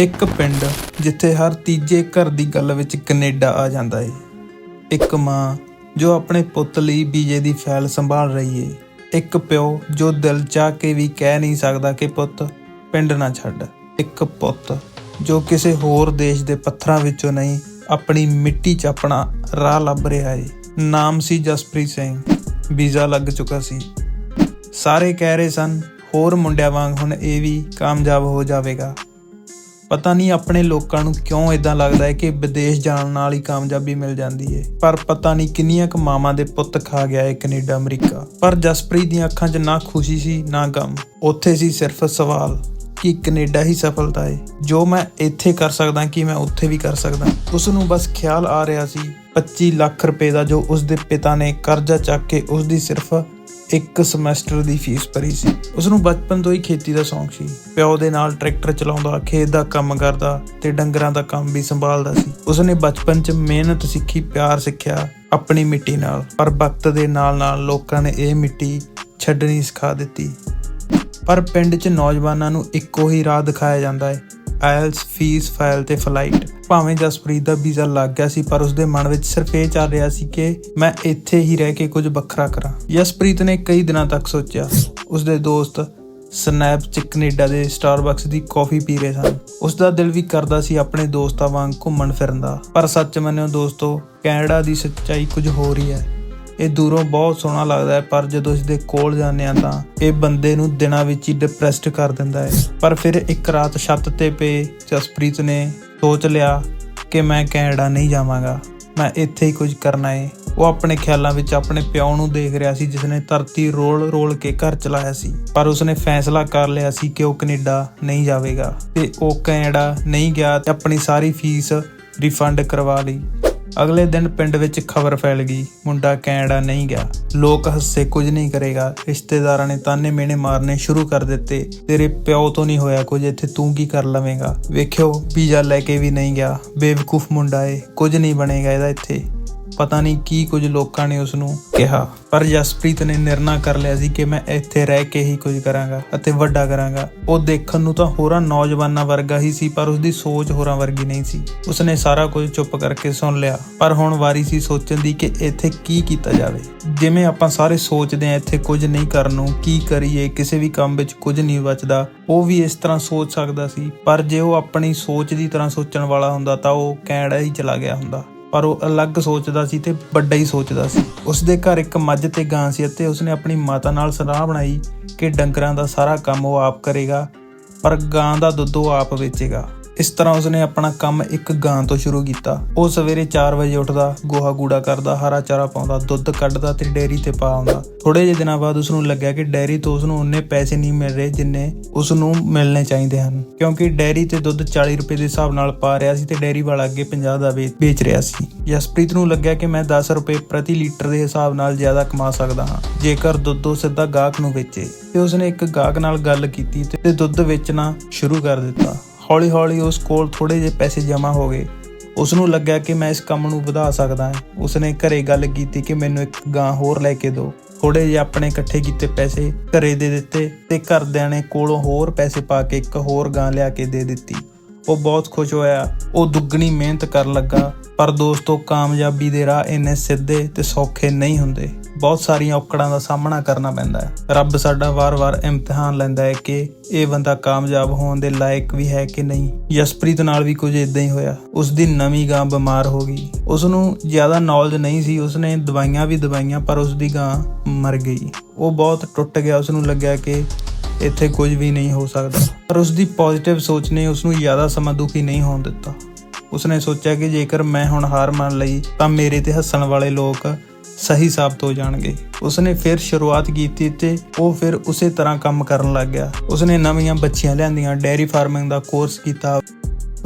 ਇੱਕ ਪਿੰਡ ਜਿੱਥੇ ਹਰ ਤੀਜੇ ਘਰ ਦੀ ਗੱਲ ਵਿੱਚ ਕੈਨੇਡਾ ਆ ਜਾਂਦਾ ਏ। ਇੱਕ ਮਾਂ ਜੋ ਆਪਣੇ ਪੁੱਤ ਲਈ ਵੀਜ਼ੇ ਦੀ ਫਾਈਲ ਸੰਭਾਲ ਰਹੀ ਏ। ਇੱਕ ਪਿਓ ਜੋ ਦਿਲ ਚਾਹ ਕੇ ਵੀ ਕਹਿ ਨਹੀਂ ਸਕਦਾ ਕਿ ਪੁੱਤ ਪਿੰਡ ਨਾ ਛੱਡ। ਇੱਕ ਪੁੱਤ ਜੋ ਕਿਸੇ ਹੋਰ ਦੇਸ਼ ਦੇ ਪੱਥਰਾਂ ਵਿੱਚੋਂ ਨਹੀਂ, ਆਪਣੀ ਮਿੱਟੀ 'ਚ ਆਪਣਾ ਰਾਹ ਲੱਭ ਰਿਹਾ ਏ। ਨਾਮ ਸੀ ਜਸਪ੍ਰੀਤ ਸਿੰਘ। ਵੀਜ਼ਾ ਲੱਗ ਚੁੱਕਾ ਸੀ। ਸਾਰੇ ਕਹਿ ਰਹੇ ਸਨ, ਹੋਰ ਮੁੰਡਿਆਂ ਵਾਂਗ ਹੁਣ ਇਹ ਵੀ ਕਾਮਯਾਬ ਹੋ ਜਾਵੇਗਾ। ਪਤਾ ਨਹੀਂ ਆਪਣੇ ਲੋਕਾਂ ਨੂੰ ਕਿਉਂ ਇਦਾਂ ਲੱਗਦਾ ਹੈ ਕਿ ਵਿਦੇਸ਼ ਜਾਣ ਨਾਲ ਹੀ ਕਾਮਯਾਬੀ ਮਿਲ ਜਾਂਦੀ ਹੈ। ਪਰ ਪਤਾ ਨਹੀਂ ਕਿੰਨੀਆਂ ਕੁ ਮਾਵਾਂ ਦੇ ਪੁੱਤ ਖਾ ਗਿਆ ਹੈ ਕੈਨੇਡਾ, ਅਮਰੀਕਾ। ਪਰ ਜਸਪ੍ਰੀਤ ਦੀਆਂ ਅੱਖਾਂ 'ਚ ਨਾ ਖੁਸ਼ੀ ਸੀ, ਨਾ ਗਮ। ਉੱਥੇ ਸੀ ਸਿਰਫ ਸਵਾਲ। ਕਿ ਕੈਨੇਡਾ ਹੀ ਸਫਲਤਾ ਹੈ ਜੋ ਮੈਂ ਇੱਥੇ ਕਰ ਸਕਦਾ, ਕਿ ਮੈਂ ਉੱਥੇ ਵੀ ਕਰ ਸਕਦਾ। ਉਸ ਨੂੰ ਬਸ ਖਿਆਲ ਆ ਰਿਹਾ ਸੀ 25 ਲੱਖ ਰੁਪਏ ਦਾ ਜੋ ਉਸ ਦੇ ਪਿਤਾ ਨੇ ਕਰਜ਼ਾ ਚੱਕ ਕੇ ਉਸ ਦੀ ਸਿਰਫ ਇੱਕ ਸਮੈਸਟਰ ਦੀ ਫੀਸ ਭਰੀ ਸੀ। ਉਸ ਨੂੰ ਬਚਪਨ ਤੋਂ ਹੀ ਖੇਤੀ ਦਾ ਸ਼ੌਂਕ ਸੀ। ਪਿਓ ਦੇ ਨਾਲ ਟਰੈਕਟਰ ਚਲਾਉਂਦਾ, ਖੇਤ ਦਾ ਕੰਮ ਕਰਦਾ ਤੇ ਡੰਗਰਾਂ ਦਾ ਕੰਮ ਵੀ ਸੰਭਾਲਦਾ ਸੀ। ਉਸ ਨੇ ਬਚਪਨ 'ਚ ਮਿਹਨਤ ਸਿੱਖੀ, ਪਿਆਰ ਸਿੱਖਿਆ ਆਪਣੀ ਮਿੱਟੀ ਨਾਲ। ਪਰ ਵਕਤ ਦੇ ਨਾਲ-ਨਾਲ ਲੋਕਾਂ ਨੇ ਇਹ ਮਿੱਟੀ ਛੱਡਣੀ ਸਿਖਾ ਦਿੱਤੀ। ਪਰ ਪਿੰਡ 'ਚ ਨੌਜਵਾਨਾਂ ਨੂੰ ਇੱਕੋ ਹੀ ਰਾਹ ਦਿਖਾਇਆ ਜਾਂਦਾ ਹੈ। ਆਇਲਸ ਫੀਸ, ਫਾਈਲ ਤੇ ਫਲਾਈਟ। ਭਾਵੇਂ ਜਸਪ੍ਰੀਤ ਦਾ ਵੀਜ਼ਾ ਲੱਗ ਗਿਆ ਸੀ, ਪਰ ਉਸਦੇ ਮਨ ਵਿੱਚ ਸਿਰਫ ਇਹ ਚੱਲ ਰਿਹਾ ਸੀ ਕਿ ਮੈਂ ਇੱਥੇ ਹੀ ਰਹਿ ਕੇ ਕੁਝ ਵੱਖਰਾ ਕਰਾਂ। ਜਸਪ੍ਰੀਤ ਨੇ ਕਈ ਦਿਨਾਂ ਤੱਕ ਸੋਚਿਆ। ਉਸਦੇ ਦੋਸਤ ਸਨੈਪ ਚ ਕੈਨੇਡਾ ਦੇ ਸਟਾਰਬਕਸ ਦੀ ਕਾਫੀ ਪੀ ਰਹੇ ਸਨ। ਉਸ ਦਾ ਦਿਲ ਵੀ ਕਰਦਾ ਸੀ ਆਪਣੇ ਦੋਸਤਾਂ ਵਾਂਗ ਘੁੰਮਣ ਫਿਰਨ ਦਾ। ਪਰ ਸੱਚ ਮੰਨਿਓ ਦੋਸਤੋ, ਕੈਨੇਡਾ ਦੀ ਸੱਚਾਈ ਕੁਝ ਹੋਰ ਹੀ ਹੈ। ਇਹ ਦੂਰੋਂ ਬਹੁਤ ਸੋਹਣਾ ਲੱਗਦਾ ਹੈ, ਪਰ ਜਦੋਂ ਇਸ ਦੇ ਕੋਲ ਜਾਂਦੇ ਆ ਤਾਂ ਇਹ ਬੰਦੇ ਨੂੰ ਦਿਨਾਂ ਵਿੱਚ ਹੀ ਡਿਪਰੈਸਡ ਕਰ ਦਿੰਦਾ ਹੈ। ਪਰ ਫਿਰ ਇੱਕ ਰਾਤ ਛੱਤ ਤੇ ਪਏ ਜਸਪ੍ਰੀਤ ਨੇ ਸੋਚ ਲਿਆ ਕਿ ਮੈਂ ਕੈਨੇਡਾ ਨਹੀਂ ਜਾਵਾਂਗਾ। ਮੈਂ ਇੱਥੇ ਹੀ ਕੁਝ ਕਰਨਾ ਹੈ ਉਹ ਆਪਣੇ ਖਿਆਲਾਂ ਵਿੱਚ ਆਪਣੇ ਪਿਓ ਨੂੰ ਦੇਖ ਰਿਹਾ ਸੀ ਜਿਸ ਨੇ ਧਰਤੀ ਰੋਲ ਰੋਲ ਕੇ ਘਰ ਚਲਾਇਆ ਸੀ। ਪਰ ਉਸਨੇ ਫੈਸਲਾ ਕਰ ਲਿਆ ਸੀ ਕਿ ਉਹ ਕੈਨੇਡਾ ਨਹੀਂ ਜਾਵੇਗਾ ਤੇ ਉਹ ਕੈਨੇਡਾ ਨਹੀਂ ਗਿਆ ਤੇ ਆਪਣੀ ਸਾਰੀ ਫੀਸ ਰਿਫੰਡ ਕਰਵਾ ਲਈ। ਅਗਲੇ ਦਿਨ ਪਿੰਡ ਵਿੱਚ ਖਬਰ ਫੈਲ ਗਈ। ਮੁੰਡਾ ਕੈਨੇਡਾ ਨਹੀਂ ਗਿਆ। ਲੋਕ ਹੱਸੇ, ਕੁਝ ਨਹੀਂ ਕਰੇਗਾ। ਰਿਸ਼ਤੇਦਾਰਾਂ ਨੇ ਤਾਨੇ ਮੇਨੇ ਮਾਰਨੇ ਸ਼ੁਰੂ ਕਰ ਦਿੱਤੇ। ਤੇਰੇ ਪਿਓ ਤੋਂ ਨਹੀਂ ਹੋਇਆ ਕੁਝ, ਇੱਥੇ ਤੂੰ ਕੀ ਕਰ ਲਵੇਂਗਾ? ਵੇਖਿਓ, ਵੀਜ਼ਾ ਲੈ ਕੇ ਵੀ ਨਹੀਂ ਗਿਆ। ਬੇਵਕੂਫ ਮੁੰਡਾ ਏ, ਕੁਝ ਨਹੀਂ ਬਣੇਗਾ ਇਹਦਾ ਇੱਥੇ। ਪਤਾ ਨਹੀਂ ਕੀ ਕੁਝ ਲੋਕਾਂ ਨੇ ਉਸ ਨੂੰ ਕਿਹਾ। ਪਰ ਜਸਪ੍ਰੀਤ ਨੇ ਨਿਰਣਾ ਕਰ ਲਿਆ ਸੀ ਕਿ ਮੈਂ ਇੱਥੇ ਰਹਿ ਕੇ ਹੀ ਕੁਝ ਕਰਾਂਗਾ ਅਤੇ ਵੱਡਾ ਕਰਾਂਗਾ। ਉਹ ਦੇਖਣ ਨੂੰ ਤਾਂ ਹੋਰਾਂ ਨੌਜਵਾਨਾਂ ਵਰਗਾ ਹੀ ਸੀ, ਪਰ ਉਸ ਦੀ ਸੋਚ ਹੋਰਾਂ ਵਰਗੀ ਨਹੀਂ ਸੀ। ਉਸਨੇ ਸਾਰਾ ਕੁਝ ਚੁੱਪ ਕਰਕੇ ਸੁਣ ਲਿਆ। ਪਰ ਹੁਣ ਵਾਰੀ ਸੀ ਸੋਚਣ ਦੀ ਕਿ ਇੱਥੇ ਕੀ ਕੀਤਾ ਜਾਵੇ। ਜਿਵੇਂ ਆਪਾਂ ਸਾਰੇ ਸੋਚਦੇ ਆ ਇੱਥੇ ਕੁਝ ਨਹੀਂ ਕਰਨ ਨੂੰ, ਕੀ ਕਰੀਏ, ਕਿਸੇ ਵੀ ਕੰਮ ਵਿੱਚ ਕੁਝ ਨਹੀਂ ਬਚਦਾ, ਉਹ ਵੀ ਇਸ ਤਰ੍ਹਾਂ ਸੋਚ ਸਕਦਾ ਸੀ। ਪਰ ਜੇ ਉਹ ਆਪਣੀ ਸੋਚ ਦੀ ਤਰ੍ਹਾਂ ਸੋਚਣ ਵਾਲਾ ਹੁੰਦਾ ਤਾਂ ਉਹ ਕੈਨੇਡਾ ਹੀ ਚਲਾ ਗਿਆ ਹੁੰਦਾ। ਪਰ ਉਹ ਅਲੱਗ ਸੋਚਦਾ ਸੀ ਤੇ ਵੱਡਾ ਹੀ ਸੋਚਦਾ ਸੀ। ਉਸ ਦੇ ਘਰ ਇੱਕ ਮੱਝ ਤੇ ਗਾਂ ਸੀ ਅਤੇ ਉਸਨੇ ਆਪਣੀ ਮਾਤਾ ਨਾਲ ਸਲਾਹ ਬਣਾਈ ਕਿ ਡੰਗਰਾਂ ਦਾ ਸਾਰਾ ਕੰਮ ਉਹ ਆਪ ਕਰੇਗਾ, ਪਰ ਗਾਂ ਦਾ ਦੁੱਧ ਉਹ ਆਪ ਵੇਚੇਗਾ। ਇਸ ਤਰ੍ਹਾਂ ਉਸਨੇ ਆਪਣਾ ਕੰਮ ਇੱਕ ਗਾਂ ਤੋਂ ਸ਼ੁਰੂ ਕੀਤਾ। ਉਹ ਸਵੇਰੇ 4 ਵਜੇ ਉੱਠਦਾ, ਗੋਹਾ ਗੂੜਾ ਕਰਦਾ, ਹਰਾ ਚਾਰਾ ਪਾਉਂਦਾ, ਦੁੱਧ ਕੱਢਦਾ ਤੇ ਡੇਅਰੀ ਤੇ ਪਾ ਆਉਂਦਾ। ਥੋੜੇ ਜਿਹੇ ਦਿਨਾਂ ਬਾਅਦ ਉਸ ਨੂੰ ਲੱਗਿਆ ਕਿ ਡੇਅਰੀ ਤੋਂ ਉਸ ਨੂੰ ਉਨੇ ਪੈਸੇ ਨਹੀਂ ਮਿਲ ਰਹੇ ਜਿੰਨੇ ਉਸ ਨੂੰ ਮਿਲਣੇ ਚਾਹੀਦੇ ਹਨ। ਕਿਉਂਕਿ ਡੇਅਰੀ ਤੇ ਦੁੱਧ 40 ਰੁਪਏ ਦੇ ਹਿਸਾਬ ਨਾਲ ਪਾ ਰਿਹਾ ਸੀ ਤੇ ਡੇਅਰੀ ਵਾਲਾ ਅੱਗੇ 50 ਦਾ ਵੇ- ਵੇਚ ਰਿਹਾ ਸੀ। ਜਸਪ੍ਰੀਤ ਨੂੰ ਲੱਗਿਆ ਕਿ ਮੈਂ 10 ਰੁਪਏ ਪ੍ਰਤੀ ਲੀਟਰ ਦੇ ਹਿਸਾਬ ਨਾਲ ਜ਼ਿਆਦਾ ਕਮਾ ਸਕਦਾ ਹਾਂ, ਜੇਕਰ ਦੁੱਧ ਉਹ ਸਿੱਧਾ ਗਾਹਕ ਨੂੰ ਵੇਚੇ। ਤੇ ਉਸਨੇ ਇੱਕ ਗਾਹਕ ਨਾਲ ਗੱਲ ਕੀਤੀ ਤੇ ਦੁੱਧ ਵੇਚਣਾ ਸ਼ੁਰੂ ਕਰ ਦਿੱਤਾ। ਹੌਲੀ ਹੌਲੀ ਉਸ ਕੋਲ ਥੋੜੇ ਜਿਹੇ ਪੈਸੇ ਜਮ੍ਹਾਂ ਹੋ ਗਏ। ਉਸ ਨੂੰ ਲੱਗਿਆ ਕਿ ਮੈਂ ਇਸ ਕੰਮ ਨੂੰ ਵਧਾ ਸਕਦਾ ਹਾਂ। ਉਸਨੇ ਘਰੇ ਗੱਲ ਕੀਤੀ ਕਿ ਮੈਨੂੰ ਇੱਕ ਗਾਂ ਹੋਰ ਲੈ ਕੇ ਦਿਓ। ਥੋੜੇ ਜਿਹੇ ਆਪਣੇ ਇਕੱਠੇ ਕੀਤੇ ਪੈਸੇ ਘਰੇ ਦੇ ਦਿੱਤੇ ਤੇ ਘਰਦਿਆਂ ਨੇ ਕੋਲੋਂ ਹੋਰ ਪੈਸੇ ਪਾ ਕੇ ਇੱਕ ਹੋਰ ਗਾਂ ਲਿਆ ਕੇ ਦੇ ਦਿੱਤੀ। ਉਹ ਬਹੁਤ ਖੁਸ਼ ਹੋਇਆ। ਉਹ ਦੁੱਗਣੀ ਮਿਹਨਤ ਕਰਨ ਲੱਗਾ, ਪਰ ਦੋਸਤੋ, ਕਾਮਯਾਬੀ ਦੇ ਰਾਹ ਇੰਨੇ ਸਿੱਧੇ ਤੇ ਸੌਖੇ ਨਹੀਂ ਹੁੰਦੇ। ਬਹੁਤ ਸਾਰੀਆਂ ਔਕੜਾਂ ਦਾ ਸਾਹਮਣਾ ਕਰਨਾ ਪੈਂਦਾ ਹੈ। ਰੱਬ ਸਾਡਾ ਵਾਰ-ਵਾਰ ਇਮਤਿਹਾਨ ਲੈਂਦਾ ਹੈ ਕਿ ਇਹ ਬੰਦਾ ਕਾਮਯਾਬ ਹੋਣ ਦੇ ਲਾਇਕ ਵੀ ਹੈ ਕਿ ਨਹੀਂ। ਜਸਪ੍ਰੀਤ ਨਾਲ ਵੀ ਕੁਝ ਇਦਾਂ ਹੀ ਹੋਇਆ। ਉਸ ਦੀ ਨਵੀਂ ਗਾਂ ਬਿਮਾਰ ਹੋ ਗਈ। ਉਸ ਨੂੰ ਜ਼ਿਆਦਾ ਨੌਲੇਜ ਨਹੀਂ ਸੀ। ਉਸਨੇ ਦਵਾਈਆਂ ਵੀ ਦਵਾਈਆਂ, ਪਰ ਉਸ ਦੀ ਗਾਂ ਮਰ ਗਈ। ਉਹ ਬਹੁਤ ਟੁੱਟ ਗਿਆ। ਉਸ ਨੂੰ ਲੱਗਿਆ ਕਿ ਇੱਥੇ ਕੁਝ ਵੀ ਨਹੀਂ ਹੋ ਸਕਦਾ। ਪਰ ਉਸ ਦੀ ਪੋਜ਼ਿਟਿਵ ਸੋਚ ਨੇ ਉਸ ਨੂੰ ਜ਼ਿਆਦਾ ਸਮਾਂ ਦੁਖੀ ਨਹੀਂ ਹੋਣ ਦਿੱਤਾ। ਉਸਨੇ ਸੋਚਿਆ ਕਿ ਜੇਕਰ ਮੈਂ ਹੁਣ ਹਾਰ ਮੰਨ ਲਈ, ਤਾਂ ਮੇਰੇ ਤੇ ਹੱਸਣ ਵਾਲੇ ਲੋਕ ਸਹੀ ਸਾਬਤ ਹੋ ਜਾਣਗੇ। ਉਸਨੇ ਫਿਰ ਸ਼ੁਰੂਆਤ ਕੀਤੀ ਤੇ ਉਹ ਫਿਰ ਉਸੇ ਤਰ੍ਹਾਂ ਕੰਮ ਕਰਨ ਲੱਗ ਗਿਆ। ਉਸਨੇ ਨਵੀਆਂ ਬੱਚੀਆਂ ਲਿਆਂਦੀਆਂ, ਡੇਅਰੀ ਫਾਰਮਿੰਗ ਦਾ ਕੋਰਸ ਕੀਤਾ,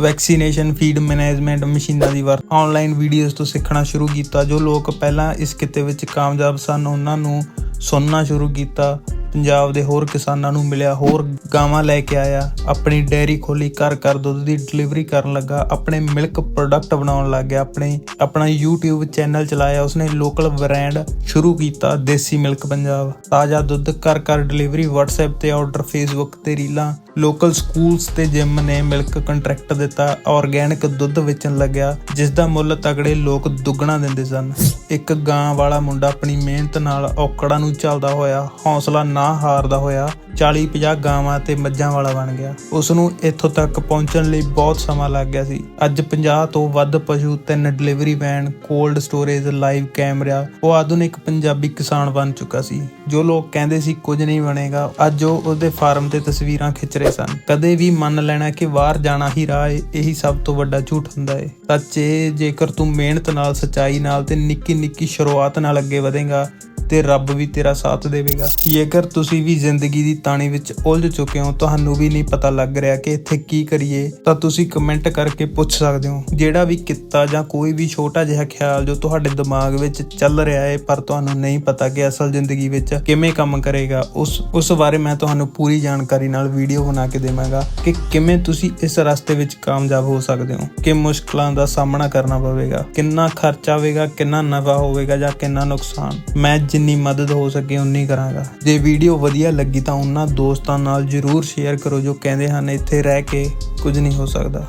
ਵੈਕਸੀਨੇਸ਼ਨ, ਫੀਡ ਮੈਨੇਜਮੈਂਟ, ਮਸ਼ੀਨਾਂ ਦੀ ਵਰਤ, ਆਨਲਾਈਨ ਵੀਡੀਓਜ਼ ਤੋਂ ਸਿੱਖਣਾ ਸ਼ੁਰੂ ਕੀਤਾ, ਜੋ ਲੋਕ ਪਹਿਲਾਂ ਇਸ ਕਿੱਤੇ ਵਿੱਚ ਕਾਮਯਾਬ ਸਨ, ਉਹਨਾਂ ਨੂੰ ਸੁਣਨਾ ਸ਼ੁਰੂ ਕੀਤਾ। ਪੰਜਾਬ ਦੇ ਹੋਰ ਕਿਸਾਨਾਂ ਨੂੰ ਮਿਲਿਆ ਹੋਰ ਗਾਵਾਂ ਲੈ ਕੇ ਆਇਆ। ਆਪਣੀ ਡੈਰੀ ਖੋਲੀ ਘਰ ਘਰ ਦੁੱਧ ਦੀ ਡਿਲੀਵਰੀ ਕਰਨ ਲੱਗਾ। ਆਪਣੇ ਮਿਲਕ ਪ੍ਰੋਡਕਟ ਬਣਾਉਣ ਲੱਗ ਗਿਆ। ਆਪਣੇ, ਆਪਣਾ YouTube ਚੈਨਲ ਚਲਾਇਆ। ਉਸਨੇ ਲੋਕਲ ਬ੍ਰਾਂਡ ਸ਼ੁਰੂ ਕੀਤਾ, ਦੇਸੀ ਮਿਲਕ ਪੰਜਾਬ। ਤਾਜ਼ਾ ਦੁੱਧ, ਘਰ ਘਰ ਡਿਲੀਵਰੀ WhatsApp ਤੇ ਆਰਡਰ Facebook ਤੇ ਰੀਲਾਂ। ਲੋਕਲ ਸਕੂਲਸ ਤੇ ਜਿਮ ਨੇ ਮਿਲਕ ਕੰਟਰੈਕਟ ਦਿੱਤਾ ਆਰਗੈਨਿਕ ਦੁੱਧ ਵੇਚਣ ਲੱਗਿਆ ਜਿਸ ਦਾ ਮੁੱਲ ਤਗੜੇ ਲੋਕ ਦੁੱਗਣਾ ਦਿੰਦੇ ਸਨ। ਇੱਕ ਗਾਂ ਵਾਲਾ ਮੁੰਡਾ ਆਪਣੀ ਮਿਹਨਤ ਨਾਲ ਔਕੜਾਂ ਨੂੰ ਚੱਲਦਾ ਹੋਇਆ, ਹੌਸਲਾ ਨਾ ਹਾਰਦਾ ਹੋਇਆ 40-50 ਗਾਵਾਂ ਤੇ ਮੱਝਾਂ ਵਾਲਾ ਬਣ ਗਿਆ। ਉਸ ਨੂੰ ਇੱਥੋਂ ਤੱਕ ਪਹੁੰਚਣ ਲਈ ਬਹੁਤ ਸਮਾਂ ਲੱਗ ਗਿਆ ਸੀ। ਅੱਜ 50 ਤੋਂ ਵੱਧ ਪਸ਼ੂ ਤਿੰਨ delivery van cold storage live camera ਉਹ ਆਧੁਨਿਕ ਪੰਜਾਬੀ ਕਿਸਾਨ ਬਣ ਚੁੱਕਾ ਸੀ। ਜੋ ਲੋਕ ਕਹਿੰਦੇ ਸੀ, ਕੁਝ ਨਹੀਂ ਬਣੇਗਾ। ਅੱਜ ਉਹ ਉਹਦੇ ਫਾਰਮ ਤੇ ਤਸਵੀਰਾਂ ਖਿੱਚ ਰਹੇ ਸਨ। ਕਦੇ ਵੀ ਮੰਨ ਲੈਣਾ ਕਿ ਬਾਹਰ ਜਾਣਾ ਹੀ ਰਾਹ ਏ, ਇਹੀ ਸਭ ਤੋਂ ਵੱਡਾ ਝੂਠ ਹੁੰਦਾ ਏ। ਸੱਚ ਇਹ ਜੇਕਰ ਤੂੰ ਮਿਹਨਤ ਨਾਲ, ਸਚਾਈ ਨਾਲ ਤੇ ਨਿੱਕੀ ਨਿੱਕੀ ਸ਼ੁਰੂਆਤ ਨਾਲ ਅੱਗੇ ਵਧੇਗਾ ਤੇ ਰੱਬ ਵੀ ਤੇਰਾ ਸਾਥ ਦੇਵੇਗਾ। ਜੇਕਰ ਤੁਸੀਂ ਵੀ ਜ਼ਿੰਦਗੀ ਦੀ ਤਾਣੀ ਵਿੱਚ ਉਲਝ ਚੁੱਕੇ ਹੋ, ਤੁਹਾਨੂੰ ਵੀ ਨਹੀਂ ਪਤਾ ਲੱਗ ਰਿਹਾ ਕਿ ਇੱਥੇ ਕੀ ਕਰੀਏ, ਤਾਂ ਤੁਸੀਂ ਕਮੈਂਟ ਕਰਕੇ ਪੁੱਛ ਸਕਦੇ ਹੋ। ਜਿਹੜਾ ਵੀ ਕਿੱਤਾ ਜਾਂ ਕੋਈ ਵੀ ਛੋਟਾ ਜਿਹਾ ਖਿਆਲ ਜੋ ਤੁਹਾਡੇ ਦਿਮਾਗ ਵਿੱਚ ਚੱਲ ਰਿਹਾ ਹੈ ਪਰ ਤੁਹਾਨੂੰ ਨਹੀਂ ਪਤਾ ਕਿ ਅਸਲ ਜ਼ਿੰਦਗੀ ਵਿੱਚ ਕਿਵੇਂ ਕੰਮ ਕਰੇਗਾ, ਉਸ ਉਸ ਬਾਰੇ ਮੈਂ ਤੁਹਾਨੂੰ ਪੂਰੀ ਜਾਣਕਾਰੀ ਨਾਲ ਵੀਡੀਓ ਬਣਾ ਕੇ ਦੇਵਾਂਗਾ ਕਿ ਕਿਵੇਂ ਤੁਸੀਂ ਇਸ ਰਸਤੇ ਵਿੱਚ ਕਾਮਯਾਬ ਹੋ ਸਕਦੇ ਹੋ, ਕਿ ਮੁਸ਼ਕਲਾਂ ਦਾ ਸਾਹਮਣਾ ਕਰਨਾ ਪਵੇਗਾ, ਕਿੰਨਾ ਖਰਚ ਆਵੇਗਾ, ਕਿੰਨਾ ਨਫਾ ਹੋਵੇਗਾ ਜਾਂ ਕਿੰਨਾ ਨੁਕਸਾਨ। ਮੈਂ ਜਿੰਨੀ ਮਦਦ ਹੋ ਸਕੇ ਉਨੀ ਕਰਾਂਗਾ। ਜੇ ਵੀਡੀਓ ਵਧੀਆ ਲੱਗੀ ਤਾਂ ਉਹਨਾਂ ਦੋਸਤਾਂ ਨਾਲ ਜਰੂਰ ਸ਼ੇਅਰ ਕਰੋ ਜੋ ਕਹਿੰਦੇ ਹਨ, ਇੱਥੇ ਰਹਿ ਕੇ ਕੁਝ ਨਹੀਂ ਹੋ ਸਕਦਾ।